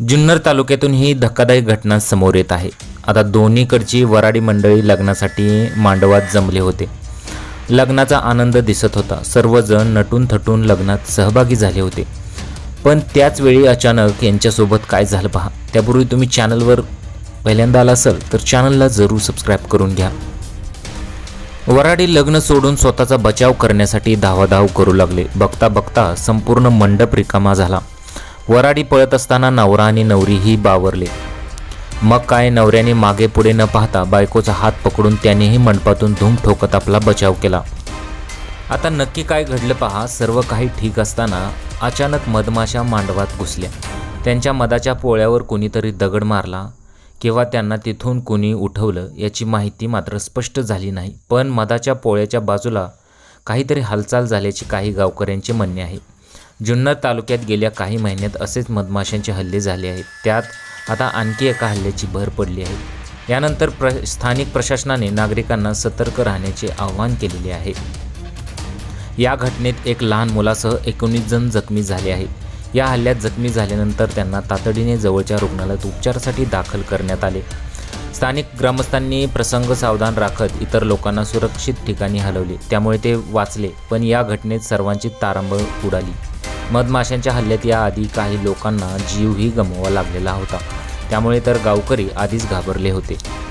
जुन्नर तालुक्यातून ही धक्कादायक घटना समोर येत आहे. आता दोन्हीकडची वराडी मंडळी लग्नासाठी मांडवात जमले होते. लग्नाचा आनंद दिसत होता. सर्वजण नटून थटून लग्नात सहभागी झाले होते. पण त्याच वेळी अचानक यांच्यासोबत काय झालं पहा. त्यापूर्वी तुम्ही चॅनलवर पहिल्यांदा आला असाल तर चॅनलला जरूर सबस्क्राईब करून घ्या. वराडी लग्न सोडून स्वतःचा बचाव करण्यासाठी धावाधाव करू लागले. बघता बघता संपूर्ण मंडप रिकामा झाला. वराडी पळत असताना नवरा आणि नवरीही बावरले. मग काय नवऱ्याने मागे पुढे न पाहता बायकोचा हात पकडून त्यानेही मंडपातून धूम ठोकत आपला बचाव केला. आता नक्की काय घडलं पहा सर्व काही ठीक असताना अचानक मधमाशा मांडवात घुसल्या. त्यांच्या मधाच्या पोळ्यावर कोणीतरी दगड मारला किंवा त्यांना तिथून कोणी उठवलं याची माहिती मात्र स्पष्ट झाली नाही. पण मधाच्या पोळ्याच्या बाजूला काहीतरी हालचाल झाल्याची काही गावकऱ्यांचे म्हणणे आहे. जुन्नर तालुक्यात गेल्या काही महिन्यात असेच मधमाशांचे हल्ले झाले आहेत. त्यात आता आणखी एका हल्ल्याची भर पडली आहे. यानंतर प्र स्थानिक प्रशासनाने नागरिकांना सतर्क राहण्याचे आवाहन केलेले आहे. या घटनेत एक लहान मुलासह एकोणीस जण जखमी झाले आहेत. या हल्ल्यात जखमी झाल्यानंतर त्यांना तातडीने जवळच्या रुग्णालयात उपचारासाठी दाखल करण्यात आले. स्थानिक ग्रामस्थांनी प्रसंग सावधान राखत इतर लोकांना सुरक्षित ठिकाणी हलवले. त्यामुळे ते वाचले पण या घटनेत सर्वांची तारांबळ उडाली. मधमाशांच्या हल्ल्यात याआधी काही लोकांना जीवही गमवावा लागलेला होता. त्यामुळे तर गावकरी आधीच घाबरले होते.